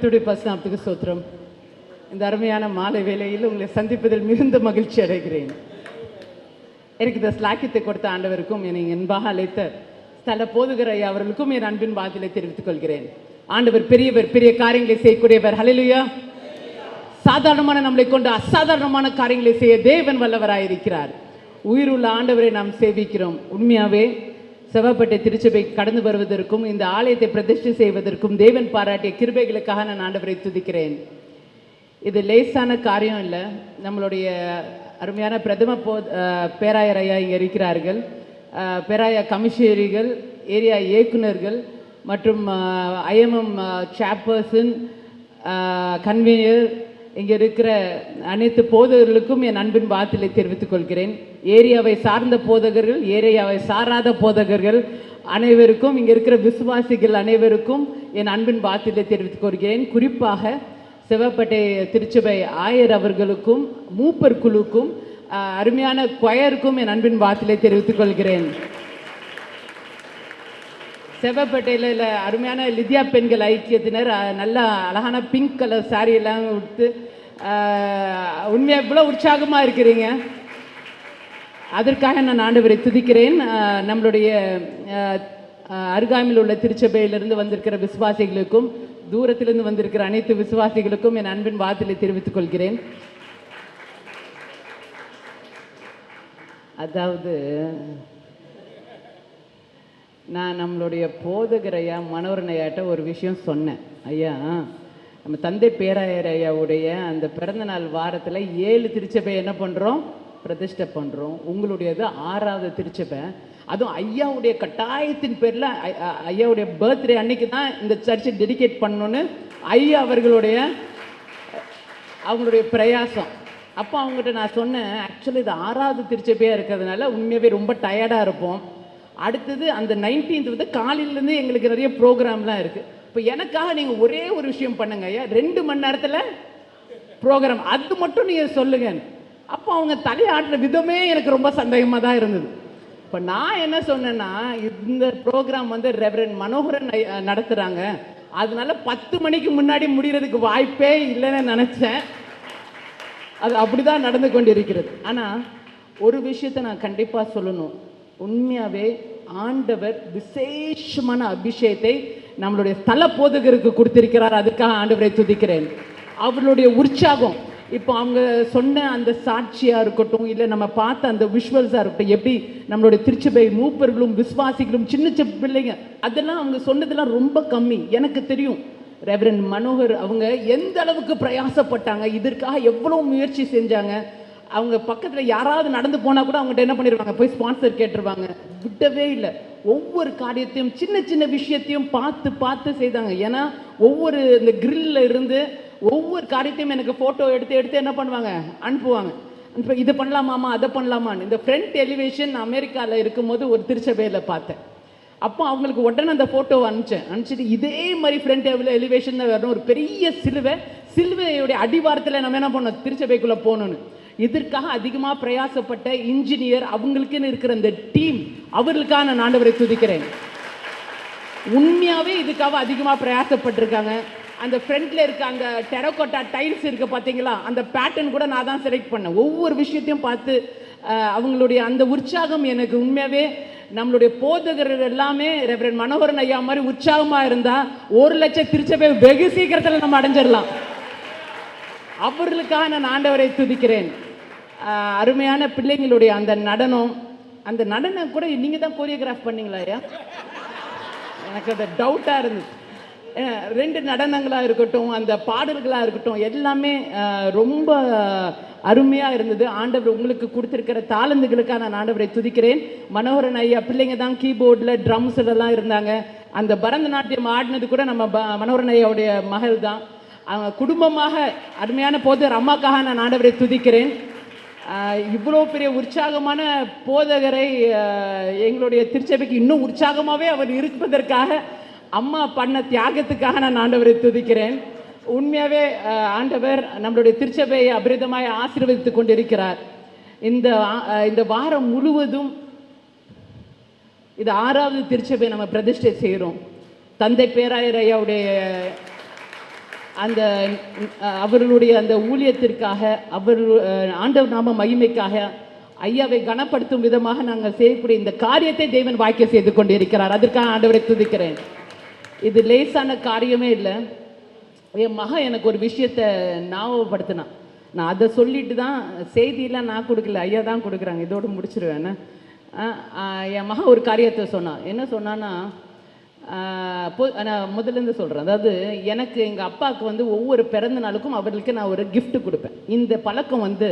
கர்த்தருடைய பசுநாமத்துக்கு சோத்திரம் இந்த அருமையான மாலை வேளையில் உங்களை சந்திப்பதில் மிகுந்த மகிழ்ச்சி அடைகிறேன். எனக்கு இந்த ஸ்லாக்கியத்தை கொடுத்த ஆண்டவருக்கும் என்னை என்பாக அழைத்த ஸ்தல போதுகிற அவர்களுக்கும் என் அன்பின் வாழ்த்தலை தெரிவித்துக் கொள்கிறேன். ஆண்டவர் பெரியவர் பெரிய காரியங்களை செய்யக்கூடியவர். ஹலிலுயா சாதாரணமான நம்மளை கொண்டு அசாதாரணமான காரியங்களை செய்ய தேவன் வல்லவராயிருக்கிறார். உயிருள்ள ஆண்டவரை நாம் சேவிக்கிறோம். உண்மையாவே செவப்பட்டை திருச்சபை கடந்து வருவதற்கும் இந்த ஆலயத்தை பிரதிஷ்டை செய்வதற்கும் தேவன் பாராட்டிய கிருபைகளுக்காக நான் ஆண்டவரை துதிக்கிறேன். இது லேசான காரியம் இல்லை. நம்மளுடைய அருமையான பிரதம போ பேராயர் ஐயா இங்கே இருக்கிறார்கள். பேராயா பேராய கமிஷனரிகள் ஏரியா இயக்குனர்கள் மற்றும் ஐஎம்எம் சேர்பர்சன் கன்வீனர் இங்கே இருக்கிற அனைத்து போதகர்களுக்கும் என் அன்பின் வாத்திலை தெரிவித்துக் கொள்கிறேன். ஏரியாவை சார்ந்த போதகர்கள் ஏரியாவை சாராத போதகர்கள் அனைவருக்கும் இங்கே இருக்கிற விசுவாசிகள் அனைவருக்கும் என் அன்பின் வார்த்தையை தெரிவித்துக் கொள்கிறேன். குறிப்பாக சிவப்பட்டை திருச்சபை ஆயர் அவர்களுக்கும் மூப்பர் குழுக்கும் அருமையான கொயருக்கும் என் அன்பின் வார்த்தையை தெரிவித்துக் கொள்கிறேன். செவப்பேட்டையில் இல்லை அருமையான லிதியா பெண்கள் ஐக்கியத்தினர் நல்லா அழகான பிங்க் கலர் சாரி எல்லாம் உடுத்து உண்மையாக இவ்வளோ உற்சாகமாக இருக்கிறீங்க. அதற்காக நான் ஆண்டவரை துதிக்கிறேன். நம்மளுடைய அருகாமையில் உள்ள திருச்சபையிலிருந்து வந்திருக்கிற விசுவாசிகளுக்கும் தூரத்திலிருந்து வந்திருக்கிற அனைத்து விசுவாசிகளுக்கும் என் அன்பின் வாத்திலை தெரிவித்துக் கொள்கிறேன். அதாவது நான் நம்மளுடைய போதகர் ஐயா மனோரணையாட்ட ஒரு விஷயம் சொன்னேன். ஐயா நம்ம தந்தை பேராயர் ஐயாவுடைய அந்த பிறந்த நாள் வாரத்தில் ஏழு திருச்சபை என்ன பண்ணுறோம் பிரதிஷ்டை பண்ணுறோம் உங்களுடையது ஆறாவது திருச்சபை. அதுவும் ஐயாவுடைய கட்டாயத்தின் பேரில் ஐயாவுடைய பர்த்டே அன்னைக்கு தான் இந்த சர்ச்சை டெடிகேட் பண்ணணுன்னு ஐயா அவர்களுடைய அவங்களுடைய பிரயாசம். அப்போ அவங்ககிட்ட நான் சொன்னேன் ஆக்சுவலி இது ஆறாவது திருச்சபையாக இருக்கிறதுனால உண்மையாகவே ரொம்ப டயர்டாக இருப்போம். அடுத்தது அந்த நைன்டீன்த் வந்து காலையிலேருந்து எங்களுக்கு நிறைய ப்ரோக்ராம்லாம் இருக்குது இப்போ எனக்காக நீங்கள் ஒரே ஒரு விஷயம் பண்ணுங்க ஐயா. ரெண்டு மணி நேரத்தில் ப்ரோக்ராம் அது மட்டும் நீங்கள் சொல்லுங்க அப்போ அவங்க தலையாடுற விதமே எனக்கு ரொம்ப சந்தேகமாக தான் இருந்தது. இப்போ நான் என்ன சொன்னேன்னா இந்த ப்ரோக்ராம் வந்து ரெவரன் மனோகரன் நடத்துகிறாங்க அதனால பத்து மணிக்கு முன்னாடி முடிகிறதுக்கு வாய்ப்பே இல்லைன்னு நினச்சேன். அது அப்படி தான் நடந்து கொண்டிருக்கிறது. ஆனால் ஒரு விஷயத்தை நான் கண்டிப்பாக சொல்லணும். உண்மையாகவே ஆண்டவர் விசேஷமான அபிஷேகத்தை நம்மளுடைய ஸ்தல போதகருக்கு கொடுத்திருக்கிறார். அதுக்காக ஆண்டவரை துதிக்கிறேன். அவர்களுடைய உற்சாகம் இப்போ அவங்க சொன்ன அந்த சாட்சியாக இருக்கட்டும் இல்லை நம்ம பார்த்த அந்த விஷுவல்ஸாக இருக்கட்டும் எப்படி நம்மளுடைய திருச்சபை மூப்பர்களும் விஸ்வாசிகளும் சின்ன சின்ன பிள்ளைங்க அதெல்லாம் அவங்க சொன்னதெல்லாம் ரொம்ப கம்மி. எனக்கு தெரியும் ரெவரன் மனோகர் அவங்க எந்த அளவுக்கு பிரயாசப்பட்டாங்க இதற்காக எவ்வளோ முயற்சி செஞ்சாங்க அவங்க பக்கத்தில் யாராவது நடந்து போனால் கூட அவங்ககிட்ட என்ன பண்ணிடுவாங்க போய் ஸ்பான்சர் கேட்டுருவாங்க. விட்டவே இல்லை. ஒவ்வொரு காரியத்தையும் சின்ன சின்ன விஷயத்தையும் பார்த்து பார்த்து செய்தாங்க. ஏன்னா ஒவ்வொரு இந்த கிரில்ல இருந்து ஒவ்வொரு காரியத்தையும் எனக்கு ஃபோட்டோ எடுத்து எடுத்து என்ன பண்ணுவாங்க? அனுப்புவாங்க. அனுப்ப இதை பண்ணலாமாமா அதை பண்ணலாமான்னு. இந்த ஃப்ரண்ட் எலிவேஷன் அமெரிக்காவில் இருக்கும்போது ஒரு திருச்சபையில் பார்த்தேன். அப்போ அவங்களுக்கு உடனே அந்த ஃபோட்டோவை அனுப்பிச்சேன். அனுப்பிச்சிட்டு இதே மாதிரி ஃப்ரண்ட் எலிவேஷன் தான் வரணும். ஒரு பெரிய சிலுவை. சிலுவையுடைய அடிவாரத்தில் நம்ம என்ன பண்ணோம் திருச்சபைக்குள்ளே போகணும்னு. இதற்காக அதிகமாக பிரயாசப்பட்ட இன்ஜினியர் அவங்களுக்குன்னு இருக்கிற அந்த டீம் அவர்களுக்காக நான் ஆண்டவரை துதிக்கிறேன். உண்மையாகவே இதுக்காக அதிகமாக பிரயாசப்பட்டிருக்காங்க. அந்த ஃப்ரண்ட்ல இருக்க அந்த டெரகோட்டா டைல்ஸ் இருக்க பார்த்தீங்களா அந்த பேட்டர்ன் கூட நான் தான் செலக்ட் பண்ணேன். ஒவ்வொரு விஷயத்தையும் பார்த்து அவங்களுடைய அந்த உற்சாகம் எனக்கு உண்மையாகவே நம்மளுடைய போதகர்கள் எல்லாமே ரெவரன் மனோகரன் ஐயா மாதிரி உற்சாகமாக இருந்தால் ஒரு லட்சம் திருச்சபை வெகு சீக்கிரத்தில் நம்ம அடைஞ்சிடலாம் அவர்களுக்காக நான் ஆண்டவரை துதிக்கிறேன். அருமையான பிள்ளைங்களுடைய அந்த நடனம் அந்த நடனம் கூட நீங்கள் தான் கோரியோகிராஃப் பண்ணீங்களா ஐயா? எனக்கு அது டவுட்டாக இருந்துச்சு ரெண்டு நடனங்களாக இருக்கட்டும் அந்த பாடல்களாக இருக்கட்டும் எல்லாமே ரொம்ப அருமையாக இருந்தது. ஆண்டவர் உங்களுக்கு கொடுத்துருக்கிற தாளந்துகளுக்காக நான் ஆண்டவரை துதிக்கிறேன். மனோகரன் ஐயா பிள்ளைங்க தான் கீபோர்டில் ட்ரம்ஸ்லலாம் இருந்தாங்க. அந்த பரதநாட்டியம் ஆடினது கூட நம்ம ப மனோகரன் ஐயாவுடைய மகள் தான் அவங்க குடும்பமாக அருமையான போது அம்மாக்காக நான் ஆண்டவரை துதிக்கிறேன். இவ்வளோ பெரிய உற்சாகமான போதகரை எங்களுடைய திருச்சபைக்கு இன்னும் உற்சாகமாகவே அவர் இருப்பதற்காக அம்மா பண்ண தியாகத்துக்காக நான் ஆண்டவரை துதிக்கிறேன். உண்மையாகவே ஆண்டவர் நம்மளுடைய திருச்சபையை அபரிதமாய் ஆசீர்வதித்து கொண்டிருக்கிறார். இந்த இந்த வாரம் முழுவதும் இது ஆறாவது திருச்சபை நம்ம பிரதிஷ்டை செய்கிறோம். தந்தை பேராயர் ஐயாவுடைய அந்த அவர்களுடைய அந்த ஊழியத்திற்காக அவர் ஆண்டவர் நாம மகிமைக்காக ஐயாவை கனப்படுத்தும் விதமாக நாங்கள் செய்யக்கூடிய இந்த காரியத்தை தேவன் வாக்கிய செய்து கொண்டிருக்கிறார். அதற்காக ஆண்டவரை துதிக்கிறேன். இது லேசான காரியமே இல்லை. என் மகன் எனக்கு ஒரு விஷயத்தை ஞாபகப்படுத்தினான் நான் அதை சொல்லிட்டு தான் செய்தியெல்லாம் நான் கொடுக்கல. ஐயா தான் கொடுக்குறாங்க. இதோடு முடிச்சிருவேன். என் மகன் ஒரு காரியத்தை சொன்னான். என்ன சொன்னான்னா நான் முதல்லேருந்து சொல்கிறேன் அதாவது எனக்கு எங்கள் அப்பாவுக்கு வந்து ஒவ்வொரு பிறந்த நாளுக்கும் அவர்களுக்கு நான் ஒரு கிஃப்ட் கொடுப்பேன். இந்த பழக்கம் வந்து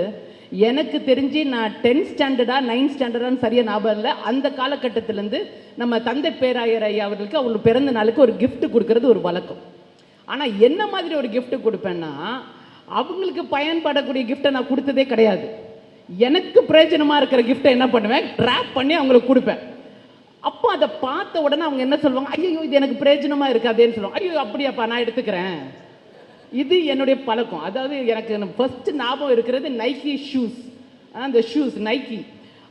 எனக்கு தெரிஞ்சு நான் டென்த் ஸ்டாண்டர்டா நைன்த் ஸ்டாண்டர்டான்னு சரியாக ஞாபகம் இல்லை. அந்த காலகட்டத்திலேருந்து நம்ம தந்தை பேராயர் ஐயா அவர்களுக்கு அவங்களுக்கு பிறந்த நாளுக்கு ஒரு கிஃப்ட் கொடுக்கறது ஒரு வழக்கம். ஆனால் என்ன மாதிரி ஒரு கிஃப்ட் கொடுப்பேன்னா அவங்களுக்கு பயன்படக்கூடிய கிஃப்ட்டை நான் கொடுத்ததே கிடையாது. எனக்கு பிரயோஜனமாக இருக்கிற கிஃப்ட்டை என்ன பண்ணுவேன்? ட்ராப் பண்ணி அவங்களுக்கு கொடுப்பேன். அப்போ அதை பார்த்த உடனே அவங்க என்ன சொல்லுவாங்க? ஐயோ இது எனக்கு பிரயோஜனமாக இருக்காதேன்னு சொல்லுவாங்க. ஐயோ அப்படியாப்பா நான் எடுத்துக்கிறேன். இது என்னுடைய பழக்கம். அதாவது எனக்கு ஃபஸ்ட்டு ஞாபகம் இருக்கிறது நைக்கி ஷூஸ் அந்த ஷூஸ் நைக்கி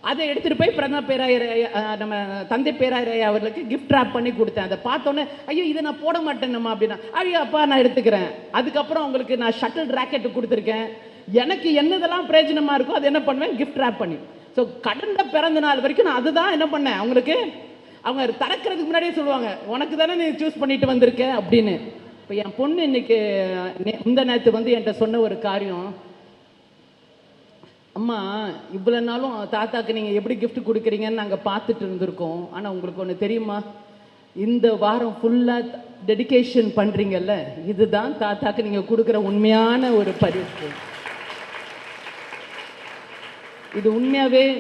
அதை எடுத்துகிட்டு போய் பிரதம பேராயர் ஐயா, நம்ம தந்தை பேராயர் ஐயா அவர்களுக்கு கிஃப்ட் ரேப் பண்ணி கொடுத்தேன். அதை பார்த்தோன்னே ஐயோ இதை நான் போட மாட்டேன்னுமா அப்படின்னா ஐயோ அப்பா நான் எடுத்துக்கிறேன். அதுக்கப்புறம் அவங்களுக்கு நான் ஷட்டில் ராக்கெட் கொடுத்துருக்கேன். எனக்கு என்னதெல்லாம் பிரயோஜனமாக இருக்கோ அதை என்ன பண்ணுவேன்? கிஃப்ட் ரேப் பண்ணி. ஸோ கடந்த பிறந்த நாள் வரைக்கும் நான் அதுதான் என்ன பண்ணேன்? அவங்களுக்கு அவங்க திறக்கிறதுக்கு முன்னாடியே சொல்லுவாங்க உனக்கு தானே நீ சூஸ் பண்ணிட்டு வந்திருக்க? அப்படின்னு. இப்போ என் பொண்ணு இன்னைக்கு நே- நேரத்து வந்து என்கிட்ட சொன்ன ஒரு காரியம். அம்மா இவ்வளோ நாளும் தாத்தாக்கு நீங்கள் எப்படி கிஃப்ட் கொடுக்குறீங்கன்னு நாங்கள் பார்த்துட்டு இருந்திருக்கோம். ஆனால் உங்களுக்கு ஒன்று தெரியுமா? இந்த வாரம் ஃபுல்லாக டெடிகேஷன் பண்ணுறீங்கல்ல இதுதான் தாத்தாக்கு நீங்கள் கொடுக்குற உண்மையான ஒரு பரிசு. இது உண்மையாகவே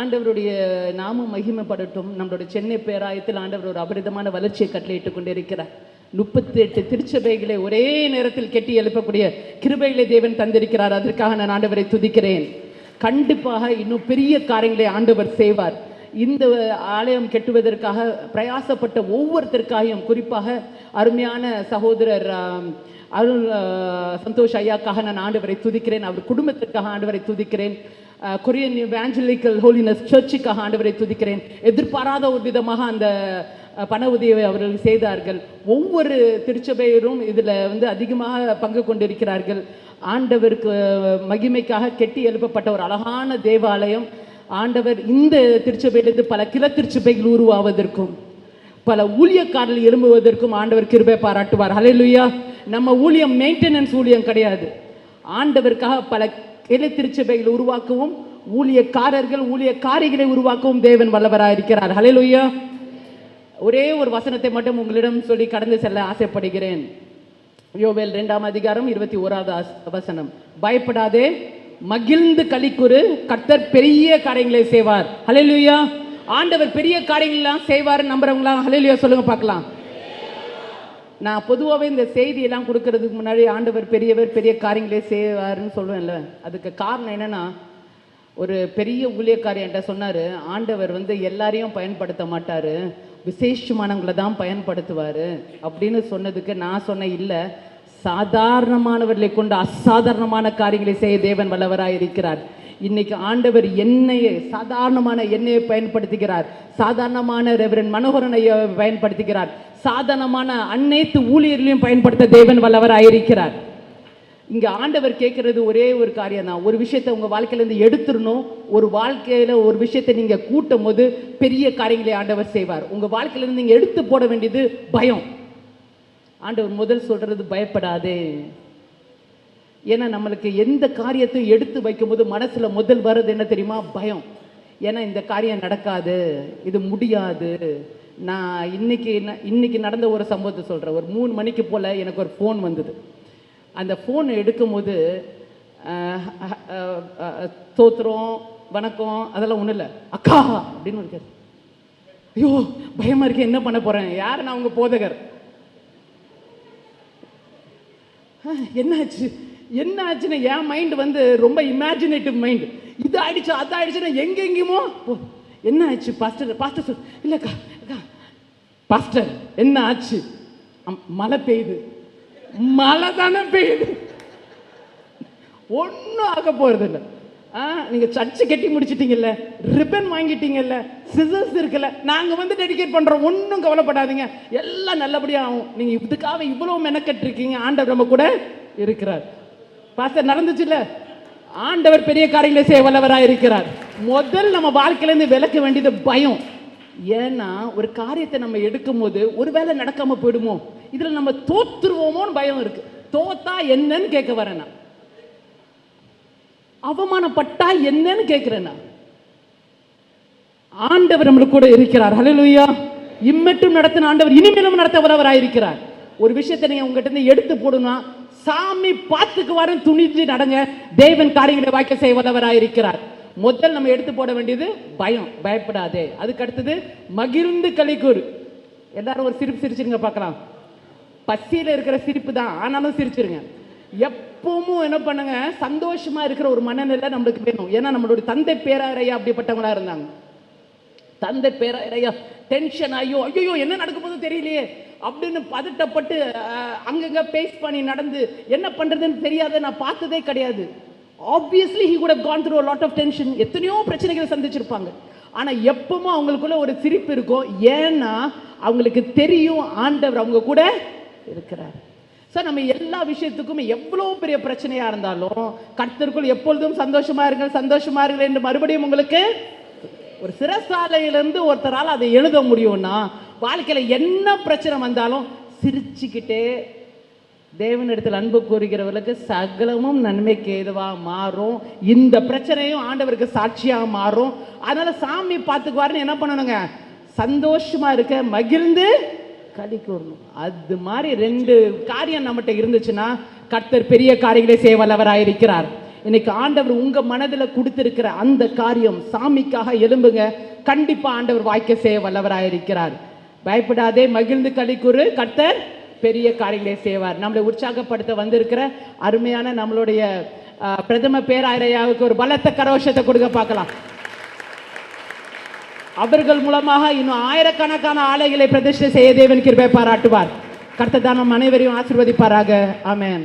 ஆண்டவருடைய நாமும் மகிமைப்படட்டும். நம்மளுடைய சென்னை பேராயத்தில் ஆண்டவர் ஒரு அபரிதமான வளர்ச்சியை கட்டளையிட்டுக் கொண்டிருக்கிறார். முப்பத்தி எட்டு திருச்சபைகளை ஒரே நேரத்தில் கெட்டி எழுப்பக்கூடிய கிருபைகளை தேவன் தந்திருக்கிறார். அதற்காக நான் ஆண்டவரை துதிக்கிறேன். கண்டிப்பாக இன்னும் பெரிய காரியங்களை ஆண்டவர் செய்வார். இந்த ஆலயம் கெட்டுவதற்காக பிரயாசப்பட்ட ஒவ்வொருத்தருக்காகவும் குறிப்பாக அருமையான சகோதரர் அருள் சந்தோஷ் ஐயாக்காக நான் ஆண்டவரை துதிக்கிறேன். அவர் குடும்பத்திற்காக ஆண்டவரை துதிக்கிறேன். கொரியன் வேஞ்சலிக்கல் ஹோலினஸ் சர்ச்சுக்காக ஆண்டவரை துதிக்கிறேன். எதிர்பாராத ஒரு விதமாக அந்த பண உதவியை அவர்கள் செய்தார்கள். ஒவ்வொரு திருச்சபையரும் இதில் வந்து அதிகமாக பங்கு கொண்டிருக்கிறார்கள். ஆண்டவருக்கு மகிமைக்காக கெட்டி எழுப்பப்பட்ட ஒரு அழகான தேவாலயம். ஆண்டவர் இந்த திருச்சபையிலிருந்து பல கிள திருச்சபைகள் உருவாவதற்கும். பல ஊழியக்காரர்கள் எழும்புவதற்கும் ஆண்டவர் கிருபை பாராட்டுவார். ஹalleluya நம்ம ஊழியம் மெயின்டெனன்ஸ் ஊழியம் கிடையாது. ஆண்டவருக்காக பல கிளை திருச்சபைகள் உருவாக்கவும் ஊழியக்காரர்கள் ஊழியக்காரிகளை உருவாக்கவும் தேவன் வல்லவராக இருக்கிறார். ஹalleluya ஒரே ஒரு வசனத்தை மட்டும் உங்களிடம் சொல்லி கடந்து செல்ல ஆசைப்படுகிறேன். யோவேல் ரெண்டாம் அதிகாரம் இருபத்தி ஓராவது ஆஸ்- வசனம். பயப்படாதே மகிழ்ந்து களிக்குறு கர்த்தர் பெரிய காரியங்களை செய்வார். ஹalleluya ஆண்டவர் பெரிய காரியங்கள்லாம் செய்வார் நம்புறவங்களா ஹalleluya சொல்லுங்க பார்க்கலாம். நான் பொதுவாகவே இந்த செய்தியெல்லாம் கொடுக்கறதுக்கு முன்னாடி ஆண்டவர் பெரியவர் பெரிய காரியங்களே செய்வாருன்னு சொல்லுவேன்ல. அதுக்கு காரணம் என்னன்னா ஒரு பெரிய ஊழியக்காரி என்கிட்ட சொன்னார் ஆண்டவர் வந்து எல்லாரையும் பயன்படுத்த மாட்டார். விசேஷமானவங்களை தான் பயன்படுத்துவார். அப்படின்னு சொன்னதுக்கு நான் சொன்ன இல்லை சாதாரணமானவர்களை கொண்டு அசாதாரணமான காரியங்களை செய்ய தேவன் வல்லவராக இருக்கிறார் இன்னைக்கு ஆண்டவர் எண்ணெயை சாதாரணமான எண்ணெயை பயன்படுத்துகிறார். சாதாரணமான ரெவரன் மனோகரன் பயன்படுத்துகிறார். சாதாரணமான அனைத்து ஊழியர்களையும் பயன்படுத்த தேவன் வல்லவராய் இருக்கிறார் இங்க ஆண்டவர் கேட்கறது ஒரே ஒரு காரியம் தான் ஒரு விஷயத்தை உங்க வாழ்க்கையிலேருந்து எடுத்துடணும். ஒரு வாழ்க்கையில ஒரு விஷயத்தை நீங்க கூட்டும் போது பெரிய காரியங்களை ஆண்டவர் செய்வார். உங்க வாழ்க்கையிலேருந்து நீங்கள் நீங்க எடுத்து போட வேண்டியது பயம். ஆண்டவர் முதல் சொல்றது பயப்படாதே. ஏன்னா நம்மளுக்கு எந்த காரியத்தையும் எடுத்து வைக்கும்போது மனசில் முதல் வர்றது என்ன தெரியுமா? பயம். ஏன்னா இந்த காரியம் நடக்காது இது முடியாது. நான் இன்னைக்கு என்ன இன்னைக்கு நடந்த ஒரு சம்பவத்தை சொல்கிறேன் ஒரு மூணு மணிக்கு போல் எனக்கு ஒரு ஃபோன் வந்தது. அந்த ஃபோன் எடுக்கும்போது தோத்துறோம் வணக்கம் அதெல்லாம் ஒன்றும் இல்லை. அக்கா! அப்படின்னு இருக்காரு ஐயோ பயமாக இருக்கு என்ன பண்ண போகிறேன் யார் நான் உங்கள் போதகர்? என்னாச்சு? என்ன ஆச்சுன்னா என் மைண்ட் வந்து ரொம்ப இமேஜினேட்டிவ் மைண்ட் இது ஆயிடுச்சு அது ஆயிடுச்சுன்னா எங்க என்ன ஆச்சு பாஸ்டர் பாஸ்டர் சொல் இல்லைக்கா அக்கா பாஸ்டர் என்ன ஆச்சு? அம், மழை பெய்யுது. மழை தானே பெய்யுது. ஒன்றும் ஆக போகிறது இல்லை ஆ நீங்கள் சர்ச்சு கட்டி முடிச்சிட்டிங்கல்ல ரிப்பன் வாங்கிட்டீங்கல்ல சிசர்ஸ் இருக்குல்ல நாங்கள் வந்து டெடிகேட் பண்ணுறோம் ஒன்றும் கவலைப்படாதீங்க. எல்லாம் நல்லபடியாக ஆகும். நீங்கள் இதுக்காக இவ்வளோ மெனக்கட்டிருக்கீங்க. ஆண்டவர் நம்ம கூட இருக்கிறார். பாஸ்டர் நடந்துச்சுல்ல? ஆண்டவர் பெரிய காரியங்களை செய்ய வல்லவராக இருக்கிறார். முதல் நம்ம வாழ்க்கையிலேருந்து விளக்க வேண்டியது பயம். ஏன்னா ஒரு காரியத்தை நம்ம எடுக்கும் போது ஒருவேளை நடக்காம போயிடுமோ? இதுல நம்ம தோத்துருவோமோன்னு பயம் இருக்கு. தோத்தா என்னன்னு கேட்க வரேன்? அவமானப்பட்டா என்னன்னு கேட்கிறேன்? ஆண்டவர் நம்மளுக்கு கூட இருக்கிறார். ஹalleluya இம்மட்டும் நடத்தின ஆண்டவர் இனிமேலும் நடத்த வரவராய் இருக்கிறார். ஒரு விஷயத்தை நீங்க உங்ககிட்ட இருந்து எடுத்து போடணும் சாமி பார்த்துக்கு வர துணிஞ்சு நடங்க. தேவன் காரியங்களை வாய்க்க செய்ய வல்லவராக இருக்கிறார் முதல் நம்ம எடுத்து போட வேண்டியது பயம் பயப்படாதே. அதுக்கு அடுத்தது மகிழ்ந்து கலிக்கூறு எல்லாரும் ஒரு சிரிப்பு சிரிச்சிருங்க பார்க்கலாம். பசியில் இருக்கிற சிரிப்பு தான் ஆனாலும் சிரிச்சிருங்க. எப்பவும் என்ன பண்ணுங்க சந்தோஷமா இருக்கிற ஒரு மனநிலை நம்மளுக்கு வேணும். ஏன்னா நம்மளுடைய தந்தை பேராரையா அப்படிப்பட்டவங்களா இருந்தாங்க. தந்தை பேராரையா டென்ஷன் ஐயோ ஐயோ என்ன நடக்க போதும் தெரியலையே. அப்படின்னு பதட்டப்பட்டு அங்கங்கே அங்கங்க பேஸ் பண்ணி நடந்து என்ன பண்றதுன்னு தெரியாத நான் பார்த்ததே கிடையாது. ஆப்வியஸ்லி ஹி கூட gone through lot of tension எத்தனையோ பிரச்சனைகளை சந்திச்சிருப்பாங்க. ஆனா எப்பவுமே அவங்களுக்குள்ள ஒரு சிரிப்பு இருக்கும். ஏன்னா அவங்களுக்கு தெரியும் ஆண்டவர் அவங்க கூட இருக்கிறார். சார் நம்ம எல்லா விஷயத்துக்கும் எவ்வளோ பெரிய பிரச்சனையாக இருந்தாலும் கர்த்தருக்குள் எப்பொழுதும் சந்தோஷமா இருங்கள் சந்தோஷமா இருங்கள் என்று மறுபடியும் உங்களுக்கு ஒரு சிறைசாலையிலிருந்து ஒருத்தரால் அதை எழுத முடியும்னா வாழ்க்கையில் என்ன பிரச்சனை வந்தாலும் சிரிச்சுக்கிட்டே தேவனிடத்தில் அன்பு கூறுகிறவர்களுக்கு சகலமும் நன்மைக்கு ஏதுவாக மாறும். இந்த பிரச்சனையும் ஆண்டவருக்கு சாட்சியாக மாறும். அதனால் சாமி பார்த்துக்குவாருன்னு என்ன பண்ணணுங்க? சந்தோஷமாக இருக்க மகிழ்ந்து களி கூறணும் அது மாதிரி ரெண்டு காரியம் நம்மகிட்ட இருந்துச்சுன்னா கர்த்தர் பெரிய காரியங்களை செய்ய வல்லவராக இருக்கிறார் இன்னைக்கு ஆண்டவர் உங்க மனதில் கொடுத்திருக்கிற அந்த காரியம் சாமிக்காக எலும்புங்க கண்டிப்பா ஆண்டவர் வாய்க்க செய்ய வல்லவராயிருக்கிறார் பயப்படாதே மகிழ்ந்து கலிக்குறு கர்த்தர் பெரிய காரியங்களை செய்வார். நம்மளை உற்சாகப்படுத்த வந்திருக்கிற அருமையான நம்மளுடைய பிரதம பேராயரையாவுக்கு ஒரு பலத்த கரோஷத்தை கொடுக்க பார்க்கலாம். அவர்கள் மூலமாக இன்னும் ஆயிரக்கணக்கான ஆலைகளை பிரதிஷ்டை செய்ய தேவன் கிருபை பாராட்டுவார். கர்த்தர் அனைவரையும் ஆசிர்வதிப்பாராக. ஆமேன்.